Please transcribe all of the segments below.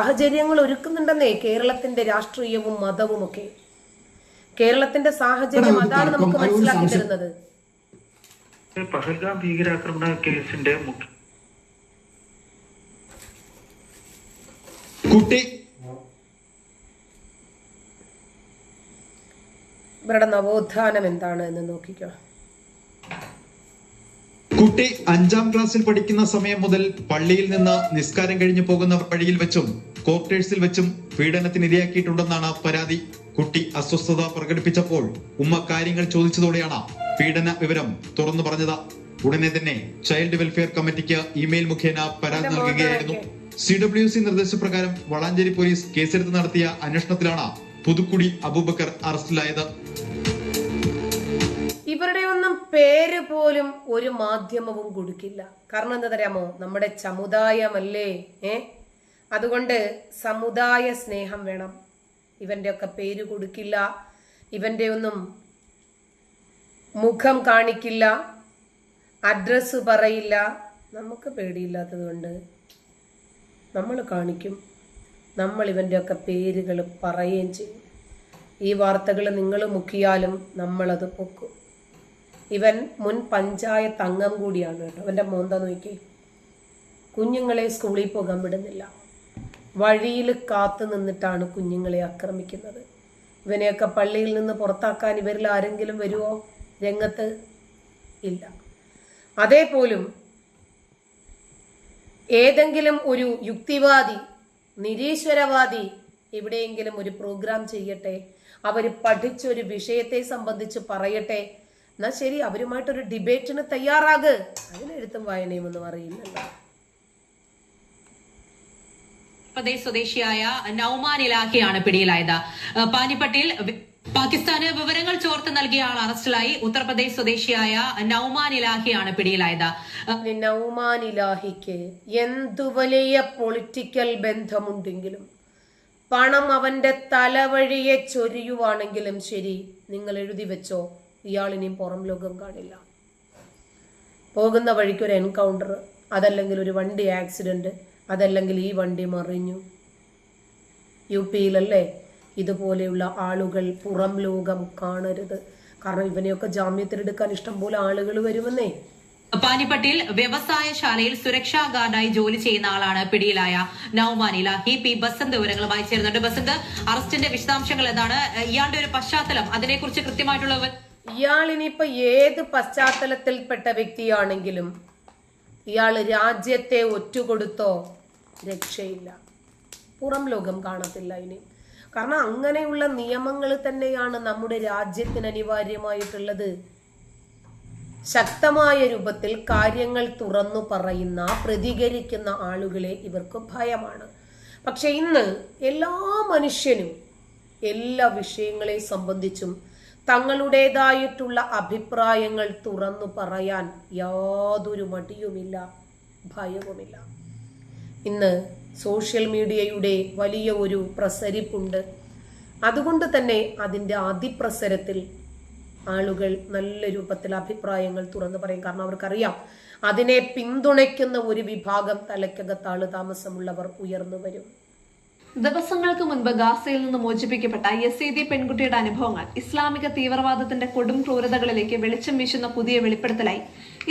സാഹചര്യങ്ങൾ ഒരുക്കുന്നുണ്ടെന്നേ കേരളത്തിന്റെ രാഷ്ട്രീയവും മതവും ഒക്കെ. കേരളത്തിന്റെ സാഹചര്യം അതാണ് നമുക്ക് മനസ്സിലാക്കി തരുന്നത്. പഹൽഗാം ഭീകരാക്രമണ കേസിന്റെ കുട്ടി. ഇവരുടെ നവോത്ഥാനം എന്താണ് എന്ന് നോക്കിക്കോ. കുട്ടി അഞ്ചാം ക്ലാസ്സിൽ പഠിക്കുന്ന സമയം മുതൽ പള്ളിയിൽ നിന്ന് നിസ്കാരം കഴിഞ്ഞു പോകുന്ന വഴിയിൽ വെച്ചും ക്വാർട്ടേഴ്സിൽ വെച്ചും പീഡനത്തിന് ഇരയാക്കിയിട്ടുണ്ടെന്നാണ് പരാതി. കുട്ടി അസ്വസ്ഥത പ്രകടിപ്പിച്ചപ്പോൾ ഉമ്മ കാര്യങ്ങൾ ചോദിച്ചതോടെയാണ് പീഡന വിവരം തുറന്നു പറഞ്ഞത്. ഉടനെ തന്നെ ചൈൽഡ് വെൽഫെയർ കമ്മിറ്റിക്ക് ഇമെയിൽ മുഖേന പരാതി നൽകുകയായിരുന്നു. സി ഡബ്ല്യു സി നിർദ്ദേശപ്രകാരം വളാഞ്ചേരി പോലീസ് കേസെടുത്ത് നടത്തിയ അന്വേഷണത്തിലാണ് പുതുക്കുടി അബൂബക്കർ അറസ്റ്റിലായത്. പേര് പോലും ഒരു മാധ്യമവും കൊടുക്കില്ല. കാരണം എന്താ തരാമോ നമ്മുടെ സമുദായമല്ലേ? ഏ? അതുകൊണ്ട് സമുദായ സ്നേഹം വേണം. ഇവന്റെ ഒക്കെ പേര് കൊടുക്കില്ല. ഇവന്റെ ഒന്നും മുഖം കാണിക്കില്ല. അഡ്രസ്സ് പറയില്ല. നമുക്ക് പേടിയില്ലാത്തത് കൊണ്ട് നമ്മൾ കാണിക്കും. നമ്മൾ ഇവന്റെ ഒക്കെ പേരുകൾ പറയുകയും ചെയ്യും. ഈ വാർത്തകൾ നിങ്ങൾ മുക്കിയാലും നമ്മളത് പൊക്കും. ഇവൻ മുൻ പഞ്ചായത്ത് അംഗം കൂടിയാണ് കേട്ടോ. അവന്റെ മോന്ത നോക്കി കുഞ്ഞുങ്ങളെ സ്കൂളിൽ പോകാൻ വിടുന്നില്ല. വഴിയിൽ കാത്തു നിന്നിട്ടാണ് കുഞ്ഞുങ്ങളെ ആക്രമിക്കുന്നത്. ഇവനെയൊക്കെ പള്ളിയിൽ നിന്ന് പുറത്താക്കാൻ ഇവരിൽ ആരെങ്കിലും വരുമോ രംഗത്ത് ഇല്ല. അതേപോലും ഏതെങ്കിലും ഒരു യുക്തിവാദി നിരീശ്വരവാദി എവിടെയെങ്കിലും ഒരു പ്രോഗ്രാം ചെയ്യട്ടെ അവർ പഠിച്ചൊരു വിഷയത്തെ സംബന്ധിച്ച് പറയട്ടെ എന്നാ ശരി അവരുമായിട്ടൊരു ഡിബേറ്റിന് തയ്യാറാക്. അതിനെഴുത്തും വായനയും ഒന്നും പറയുന്നുണ്ട്. പ്രദേശ് സ്വദേശിയായ നൌമാൻ ഇലാഖയാണ് പിടിയിലായത്. പാനിപ്പട്ടിൽ പാകിസ്ഥാന് വിവരങ്ങൾ ചോർത്ത് നൽകിയ ആൾ അറസ്റ്റിലായി ഉത്തർപ്രദേശ് സ്വദേശിയായ നൌമാൻ ഇലാഹിയാണ് പിടിയിലായത്. നൌമാൻ നൗമാൻ ഇലാഹിക്ക് എന്തു വലിയ പൊളിറ്റിക്കൽ ബന്ധമുണ്ടെങ്കിലും പണം അവന്റെ തലവഴിയെ ചൊരിയുവാണെങ്കിലും ശരി നിങ്ങൾ എഴുതി വെച്ചോ. ഇയാളിനിയും പുറം ലോകം കാണില്ല. പോകുന്ന വഴിക്ക് ഒരു എൻകൗണ്ടർ അതല്ലെങ്കിൽ ഒരു വണ്ടി ആക്സിഡന്റ് അതല്ലെങ്കിൽ ഈ വണ്ടി മറിഞ്ഞു. യു പിയിലല്ലേ ഇതുപോലെയുള്ള ആളുകൾ പുറം ലോകം കാണരുത്. കാരണം ഇവനെയൊക്കെ ജാമ്യത്തിലെടുക്കാൻ ഇഷ്ടംപോലെ ആളുകൾ വരുമെന്നേ. പാനിപ്പട്ടിൽ വ്യവസായശാലയിൽ സുരക്ഷാ ഗാർഡായി ജോലി ചെയ്യുന്ന ആളാണ് പിടിയിലായ നൌമാനി. ഇലാഹി പി ബസന്ത് വിവരങ്ങളുമായി ചേരുന്നുണ്ട്. ബസന്ത് അറസ്റ്റിന്റെ വിശദാംശങ്ങൾ എന്താണ്? ഇയാളുടെ ഒരു പശ്ചാത്തലം അതിനെക്കുറിച്ച് കൃത്യമായിട്ടുള്ള ഇയാൾ ഏത് പശ്ചാത്തലത്തിൽപ്പെട്ട വ്യക്തിയാണെങ്കിലും ഇയാൾ രാജ്യത്തെ ഒറ്റുകൊടുത്തോ രക്ഷയില്ല. പുറം ലോകം കാണത്തില്ല ഇനി. കാരണം അങ്ങനെയുള്ള നിയമങ്ങൾ തന്നെയാണ് നമ്മുടെ രാജ്യത്തിന് അനിവാര്യമായിട്ടുള്ളത്. ശക്തമായ രൂപത്തിൽ കാര്യങ്ങൾ തുറന്നു പറയുന്ന പ്രതികരിക്കുന്ന ആളുകളെ ഇവർക്ക് ഭയമാണ്. പക്ഷെ ഇന്ന് എല്ലാ മനുഷ്യനും എല്ലാ വിഷയങ്ങളെ സംബന്ധിച്ചും തങ്ങളുടേതായിട്ടുള്ള അഭിപ്രായങ്ങൾ തുറന്നു പറയാൻ യാതൊരു മടിയുമില്ല ഭയവുമില്ല. ഇന്ന് സോഷ്യൽ മീഡിയയുടെ വലിയ ഒരു പ്രസരിപ്പുണ്ട്. അതുകൊണ്ട് തന്നെ അതിന്റെ അതിപ്രസരത്തിൽ ആളുകൾ നല്ല രൂപത്തിൽ അഭിപ്രായങ്ങൾ തുറന്നു പറയും. കാരണം അവർക്കറിയാം അതിനെ പിന്തുണയ്ക്കുന്ന ഒരു വിഭാഗം തലയ്ക്കകത്താൾ താമസമുള്ളവർ ഉയർന്നു വരും. ദിവസങ്ങൾക്ക് മുൻപ് ഗാസയിൽ നിന്ന് മോചിപ്പിക്കപ്പെട്ട യസീദി പെൺകുട്ടിയുടെ അനുഭവങ്ങൾ ഇസ്ലാമിക തീവ്രവാദത്തിന്റെ കൊടും ക്രൂരതകളിലേക്ക് വെളിച്ചം വീശുന്ന പുതിയ വെളിപ്പെടുത്തലായി.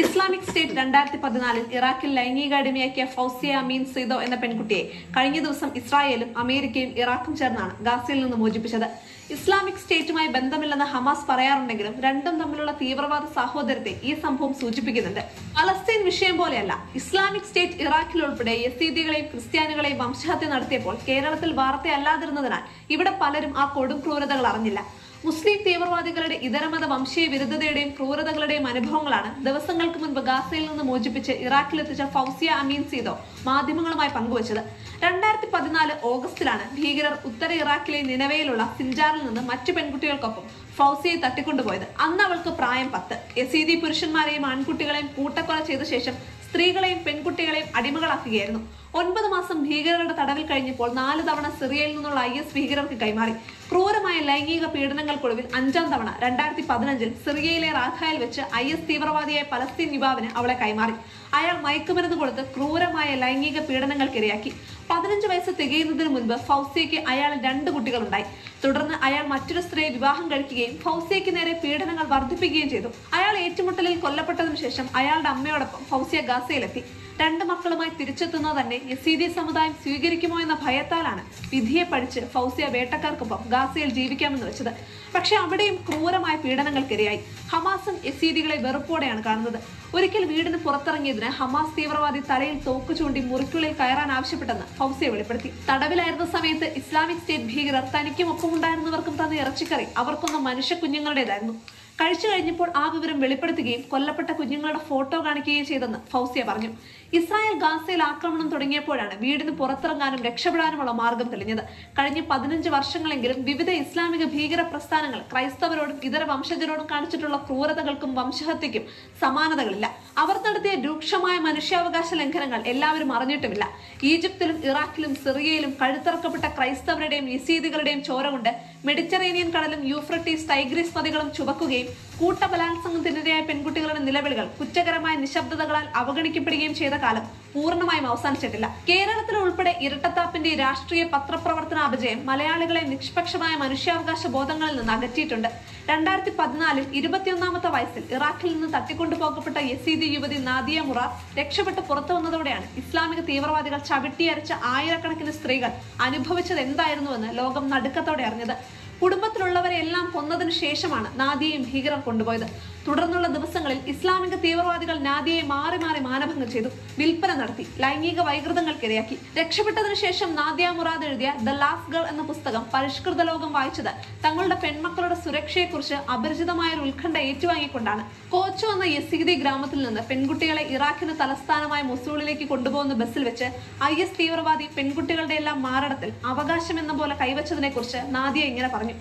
ഇസ്ലാമിക് സ്റ്റേറ്റ് രണ്ടായിരത്തി പതിനാലിൽ ഇറാഖിൽ ലൈംഗിക അടിമയാക്കിയ ഫൗസിയ അമീൻ സീദോ എന്ന പെൺകുട്ടിയെ കഴിഞ്ഞ ദിവസം ഇസ്രായേലും അമേരിക്കയും ഇറാഖും ചേർന്നാണ് ഗാസയിൽ നിന്ന് മോചിപ്പിച്ചത്. ഇസ്ലാമിക് സ്റ്റേറ്റുമായി ബന്ധമില്ലെന്ന് ഹമാസ് പറയാറുണ്ടെങ്കിലും രണ്ടും തമ്മിലുള്ള തീവ്രവാദ സഹോദരത്തെ ഈ സംഭവം സൂചിപ്പിക്കുന്നുണ്ട്. പലസ്തീൻ വിഷയം പോലെയല്ല ഇസ്ലാമിക് സ്റ്റേറ്റ് ഇറാഖിൽ ഉൾപ്പെടെ യസീദികളെയും ക്രിസ്ത്യാനികളെയും വംശഹത്യ നടത്തിയപ്പോൾ കേരളത്തിൽ വാർത്തയല്ലാതിരുന്നതിനാൽ ഇവിടെ പലരും ആ കൊടും ക്രൂരതകൾ അറിഞ്ഞില്ല. മുസ്ലിം തീവ്രവാദികളുടെ ഇതരമത വംശീയ വിരുദ്ധതയുടെയും ക്രൂരതകളുടെയും അനുഭവങ്ങളാണ് ദിവസങ്ങൾക്ക് മുൻപ് ഗാസയിൽ നിന്ന് മോചിപ്പിച്ച് ഇറാഖിലെത്തിച്ച ഫൗസിയ അമീൻ സീദോ മാധ്യമങ്ങളുമായി പങ്കുവച്ചത്. രണ്ടായിരത്തി പതിനാല് ഓഗസ്റ്റിലാണ് ഭീകരർ ഉത്തര ഇറാഖിലെ നിലവയിലുള്ള സിൻജാറിൽ നിന്ന് മറ്റു പെൺകുട്ടികൾക്കൊപ്പം ഫൗസിയെ തട്ടിക്കൊണ്ടുപോയത്. അന്ന് അവൾക്ക് പ്രായം പത്ത്. യസീദി പുരുഷന്മാരെയും ആൺകുട്ടികളെയും കൂട്ടക്കൊല ചെയ്ത ശേഷം സ്ത്രീകളെയും പെൺകുട്ടികളെയും അടിമകളാക്കുകയായിരുന്നു. ഒൻപത് മാസം ഭീകരരുടെ തടവിൽ കഴിഞ്ഞപ്പോൾ നാല് തവണ സിറിയയിൽ നിന്നുള്ള ഐ എസ് ഭീകരർക്ക് കൈമാറി. ക്രൂരമായ ലൈംഗിക പീഡനങ്ങൾക്കൊടുവിൽ അഞ്ചാം തവണ രണ്ടായിരത്തി പതിനഞ്ചിൽ സിറിയയിലെ റാഖായിൽ വെച്ച് ഐ എസ് തീവ്രവാദിയായ പലസ്തീൻ യുവാവിന് അവളെ കൈമാറി. അയാൾ മയക്കുമരുന്ന് കൊടുത്ത് ക്രൂരമായ ലൈംഗിക പീഡനങ്ങൾക്കിരയാക്കി. പതിനഞ്ച് വയസ്സ് തികയുന്നതിന് മുൻപ് ഫൗസിയയ്ക്ക് അയാൾ രണ്ട് കുട്ടികളുണ്ടായി. തുടർന്ന് അയാൾ മറ്റൊരു സ്ത്രീയെ വിവാഹം കഴിക്കുകയും ഫൗസിയയ്ക്ക് നേരെ പീഡനങ്ങൾ വർദ്ധിപ്പിക്കുകയും ചെയ്തു. അയാൾ ഏറ്റുമുട്ടലിൽ കൊല്ലപ്പെട്ടതിനു ശേഷം അയാളുടെ അമ്മയോടൊപ്പം ഫൗസിയ ഗാസയിലെത്തി. രണ്ട് മക്കളുമായി തിരിച്ചെത്തുന്നത് തന്നെ യസീദി സമുദായം സ്വീകരിക്കുമോ എന്ന ഭയത്താലാണ് വിധിയെ പഠിച്ച് ഫൗസിയ വേട്ടക്കാർക്കൊപ്പം ഗാസയിൽ ജീവിക്കാമെന്ന് വെച്ചത്. പക്ഷെ അവിടെയും ക്രൂരമായ പീഡനങ്ങൾക്കിരയായി. ഹമാസും യസീദികളെ വെറുപ്പോടെയാണ് കാണുന്നത്. ഒരിക്കൽ വീടിന് പുറത്തിറങ്ങിയതിന് ഹമാസ് തീവ്രവാദി തലയിൽ തോക്ക് ചൂണ്ടി മുറിക്കുള്ളിൽ കയറാൻ ആവശ്യപ്പെട്ടെന്ന് ഫൗസിയെ വെളിപ്പെടുത്തി. തടവിലായിരുന്ന സമയത്ത് ഇസ്ലാമിക് സ്റ്റേറ്റ് ഭീകരർ തനിക്കും ഒപ്പമുണ്ടായിരുന്നവർക്കും തന്ന ഇറച്ചിക്കറി. അവർക്കൊന്ന മനുഷ്യ കുഞ്ഞുങ്ങളുടേതായിരുന്നു. കഴിച്ചു കഴിഞ്ഞപ്പോൾ ആ വിവരം വെളിപ്പെടുത്തുകയും കൊല്ലപ്പെട്ട കുഞ്ഞുങ്ങളുടെ ഫോട്ടോ കാണിക്കുകയും ചെയ്തെന്ന് ഫൗസിയ പറഞ്ഞു. ഇസ്രായേൽ ഗാസയിൽ ആക്രമണം തുടങ്ങിയപ്പോഴാണ് വീടിന് പുറത്തിറങ്ങാനും രക്ഷപ്പെടാനുമുള്ള മാർഗം തെളിഞ്ഞത്. കഴിഞ്ഞ പതിനഞ്ച് വർഷങ്ങളെങ്കിലും വിവിധ ഇസ്ലാമിക ഭീകര പ്രസ്ഥാനങ്ങൾ ക്രൈസ്തവരോടും ഇതര വംശജരോടും കാണിച്ചിട്ടുള്ള ക്രൂരതകൾക്കും വംശഹത്യക്കും സമാനതകളില്ല. അവർ നടത്തിയ രൂക്ഷമായ മനുഷ്യാവകാശ ലംഘനങ്ങൾ എല്ലാവരും അറിഞ്ഞിട്ടുമില്ല. ഈജിപ്തിലും ഇറാഖിലും സിറിയയിലും കഴുത്തിറക്കപ്പെട്ട ക്രൈസ്തവരുടെയും യസീദികളുടെയും ചോര കൊണ്ട് മെഡിറ്ററേനിയൻ കടലും യൂഫ്രട്ടീസ് ടൈഗ്രീസ് നദികളും ചുവക്കുകയും കൂട്ടബലാത്സംഗത്തിനിരയായ പെൺകുട്ടികളുടെ നിലവിളികൾ കുറ്റകരമായ നിശബ്ദതകളാൽ അവഗണിക്കപ്പെടുകയും ചെയ്ത കാലം പൂർണമായും അവസാനിച്ചിട്ടില്ല. കേരളത്തിൽ ഉൾപ്പെടെ ഇരട്ടത്താപ്പിന്റെ രാഷ്ട്രീയ പത്രപ്രവർത്തന അപജയം മലയാളികളെ നിഷ്പക്ഷമായ മനുഷ്യാവകാശ ബോധങ്ങളിൽ നിന്ന് അകറ്റിയിട്ടുണ്ട്. രണ്ടായിരത്തി പതിനാലിൽ ഇരുപത്തിയൊന്നാമത്തെ വയസ്സിൽ ഇറാഖിൽ നിന്ന് തട്ടിക്കൊണ്ടുപോകപ്പെട്ട യസീദി യുവതി നാദിയ മുറ രക്ഷപ്പെട്ട് പുറത്തു വന്നതോടെയാണ് ഇസ്ലാമിക തീവ്രവാദികൾ ചവിട്ടിയരച്ച ആയിരക്കണക്കിന് സ്ത്രീകൾ അനുഭവിച്ചത് എന്തായിരുന്നുവെന്ന് ലോകം നടുക്കത്തോടെ അറിഞ്ഞത്. കുടുംബത്തിലുള്ളവരെ എല്ലാം കൊന്നതിനു ശേഷമാണ് നാദിയയും ഭീകരർ കൊണ്ടുപോയത്. തുടർന്നുള്ള ദിവസങ്ങളിൽ ഇസ്ലാമിക തീവ്രവാദികൾ നാദിയെ മാറി മാറി മാനഭംഗം ചെയ്തു വിൽപ്പന നടത്തി ലൈംഗിക വൈകൃതങ്ങൾക്കിരയാക്കി രക്ഷപ്പെട്ടതിനു ശേഷം നാദിയ മുറാദ് എഴുതിയ ദ ലാസ്റ്റ് ഗേൾ എന്ന പുസ്തകം പരിഷ്കൃത ലോകം വായിച്ചത് തങ്ങളുടെ പെൺമക്കളുടെ സുരക്ഷയെക്കുറിച്ച് അപരിചിതമായ ഒരു ഉത്കണ്ഠ ഏറ്റുവാങ്ങിക്കൊണ്ടാണ്. കോച്ചോ എന്ന യസീദി ഗ്രാമത്തിൽ നിന്ന് പെൺകുട്ടികളെ ഇറാഖിന് തലസ്ഥാനമായ മൊസൂളിലേക്ക് കൊണ്ടുപോകുന്ന ബസ്സിൽ വെച്ച് ഐ എസ് തീവ്രവാദി പെൺകുട്ടികളുടെ എല്ലാം മാരടത്തിൽ അവകാശം എന്ന പോലെ കൈവച്ചതിനെ കുറിച്ച് നാദിയ ഇങ്ങനെ പറഞ്ഞു.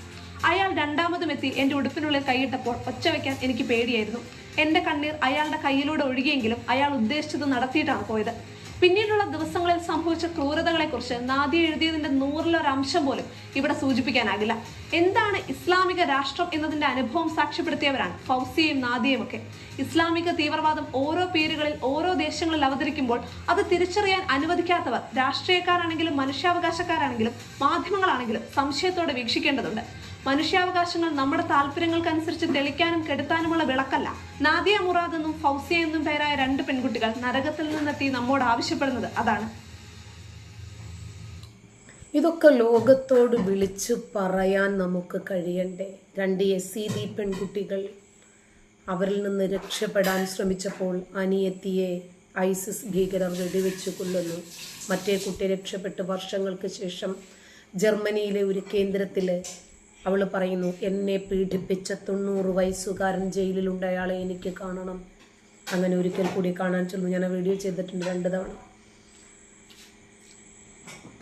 അയാൾ രണ്ടാമതും എത്തി എന്റെ ഉടുപ്പിനുള്ളിൽ കൈയിട്ടപ്പോൾ ഒച്ച വയ്ക്കാൻ എനിക്ക് പേടിയായിരുന്നു. എന്റെ കണ്ണീർ അയാളുടെ കയ്യിലൂടെ ഒഴുകിയെങ്കിലും അയാൾ ഉദ്ദേശിച്ചത് നടത്തിയിട്ടാണ് പോയത്. പിന്നീടുള്ള ദിവസങ്ങളിൽ സംഭവിച്ച ക്രൂരതകളെക്കുറിച്ച് നാദി എഴുതിയതിന്റെ നൂറിലൊരംശം പോലും ഇവിടെ സൂചിപ്പിക്കാനാകില്ല. എന്താണ് ഇസ്ലാമിക രാഷ്ട്രം എന്നതിന്റെ അനുഭവം സാക്ഷ്യപ്പെടുത്തിയവരാണ് ഫൗസിയയും നാദിയും ഒക്കെ. ഇസ്ലാമിക തീവ്രവാദം ഓരോ പേരുകളിൽ ഓരോ ദേശങ്ങളിൽ അവതരിക്കുമ്പോൾ അത് തിരിച്ചറിയാൻ അനുവദിക്കാത്തവർ രാഷ്ട്രീയക്കാരാണെങ്കിലും മനുഷ്യാവകാശക്കാരാണെങ്കിലും മാധ്യമങ്ങളാണെങ്കിലും സംശയത്തോടെ വീക്ഷിക്കേണ്ടതുണ്ട്. മനുഷ്യാവകാശങ്ങൾ നമ്മുടെ താല്പര്യങ്ങൾക്കനുസരിച്ച് തെളിക്കാനും കെടുത്താനുമുള്ള വിളക്കല്ല. നാദിയ മുറാദ് എന്നും ഫൗസിയ എന്നും പേരായ രണ്ട് പെൺകുട്ടികൾ നരകത്തിൽ നിന്നെത്തി നമ്മോട് ആവശ്യപ്പെടുന്നത് അതാണ്. ഇതൊക്കെ ലോകത്തോട് വിളിച്ചു പറയാൻ നമുക്ക് കഴിയണ്ടേ? രണ്ട് എസ് സി ഡി പെൺകുട്ടികൾ അവരിൽ നിന്ന് രക്ഷപ്പെടാൻ ശ്രമിച്ചപ്പോൾ അനിയത്തിയെ ഐസിസ് ഭീകരർ വെടിവെച്ചു കൊല്ലുന്നു. മറ്റേ കുട്ടി രക്ഷപ്പെട്ട് വർഷങ്ങൾക്ക് ശേഷം ജർമ്മനിയിലെ ഒരു കേന്ദ്രത്തിൽ അവൾ പറയുന്നു എന്നെ പീഡിപ്പിച്ച തൊണ്ണൂറ് വയസ്സുകാരൻ ജയിലിലുണ്ട് അയാളെ എനിക്ക് കാണണം. അങ്ങനെ ഒരിക്കൽ കൂടി കാണാൻ ചെന്നു. ഞാൻ ആ വീഡിയോ ചെയ്തിട്ടുണ്ട് രണ്ട് തവണ.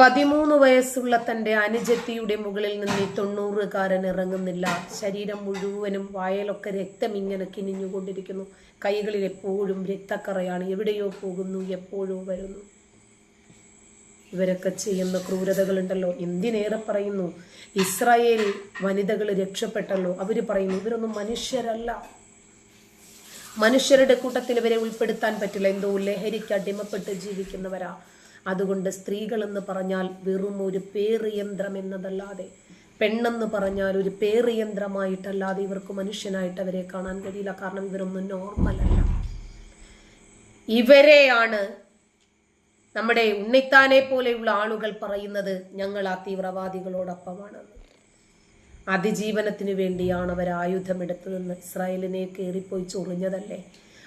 പതിമൂന്ന് വയസ്സുള്ള തന്റെ അനുജത്തിയുടെ മുകളിൽ നിന്ന് ഈ തൊണ്ണൂറുകാരൻ ഇറങ്ങുന്നില്ല. ശരീരം മുഴുവനും വായലൊക്കെ രക്തം ഇങ്ങനെ കിനിഞ്ഞുകൊണ്ടിരിക്കുന്നു. കൈകളിൽ എപ്പോഴും രക്തക്കറയാണ്. എവിടെയോ പോകുന്നു എപ്പോഴോ വരുന്നു. ഇവരൊക്കെ ചെയ്യുന്ന ക്രൂരതകളുണ്ടല്ലോ. എന്തിനേറെ പറയുന്നു? ഇസ്രായേൽ വനിതകൾ രക്ഷപ്പെട്ടല്ലോ. അവർ പറയുന്നു ഇവരൊന്നും മനുഷ്യരല്ല. മനുഷ്യരുടെ കൂട്ടത്തിൽ ഇവരെ ഉൾപ്പെടുത്താൻ പറ്റില്ല. എന്തോ ലഹരിക്ക് അടിമപ്പെട്ട് ജീവിക്കുന്നവരാ. അതുകൊണ്ട് സ്ത്രീകൾ എന്ന് പറഞ്ഞാൽ വെറും ഒരു പേറിയന്ത്രം എന്നതല്ലാതെ പെണ്ണെന്ന് പറഞ്ഞാൽ ഒരു പേറിയന്ത്രമായിട്ടല്ലാതെ ഇവർക്ക് മനുഷ്യനായിട്ട് അവരെ കാണാൻ കഴിയില്ല. കാരണം ഇവരൊന്നും നോർമലല്ല ഇവരെയാണ് നമ്മുടെ ഉണ്ണിത്താനെ പോലെയുള്ള ആളുകൾ പറയുന്നത് ഞങ്ങൾ ആ തീവ്രവാദികളോടൊപ്പമാണ് അതിജീവനത്തിന് വേണ്ടിയാണ് അവർ ആയുധമെടുത്തതെന്ന് ഇസ്രായേലിനെ കയറിപ്പോയി ചൊറിഞ്ഞതല്ലേ?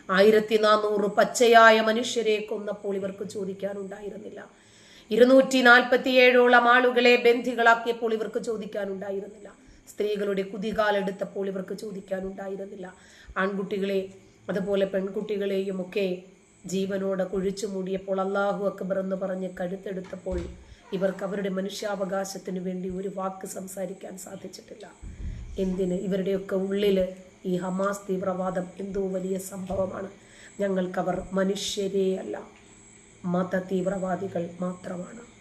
ആയിരത്തി നാനൂറ് പച്ചയായ മനുഷ്യരെ കൊന്നപ്പോൾ ഇവർക്ക് ചോദിക്കാനുണ്ടായിരുന്നില്ല. ഇരുന്നൂറ്റി നാൽപ്പത്തിയേഴോളം ആളുകളെ ബന്ധികളാക്കിയപ്പോൾ ഇവർക്ക് ചോദിക്കാനുണ്ടായിരുന്നില്ല. സ്ത്രീകളുടെ കുതികാലെടുത്തപ്പോൾ ഇവർക്ക് ചോദിക്കാനുണ്ടായിരുന്നില്ല. ആൺകുട്ടികളെ അതുപോലെ പെൺകുട്ടികളെയും ഒക്കെ ജീവനോടെ കുഴിച്ചു മൂടിയപ്പോൾ അള്ളാഹു അക്ബർ എന്ന് പറഞ്ഞ് കഴുത്തെടുത്തപ്പോൾ ഇവർക്ക് അവരുടെ മനുഷ്യാവകാശത്തിന് വേണ്ടി ഒരു വാക്ക് സംസാരിക്കാൻ സാധിച്ചിട്ടില്ല. എന്തിന്? ഇവരുടെയൊക്കെ ഉള്ളിൽ ഈ ഹമാസ് തീവ്രവാദം എന്തോ വലിയ സംഭവമാണ്. ഞങ്ങൾക്കവർ മനുഷ്യരേ അല്ല മത തീവ്രവാദികൾ മാത്രമാണ്.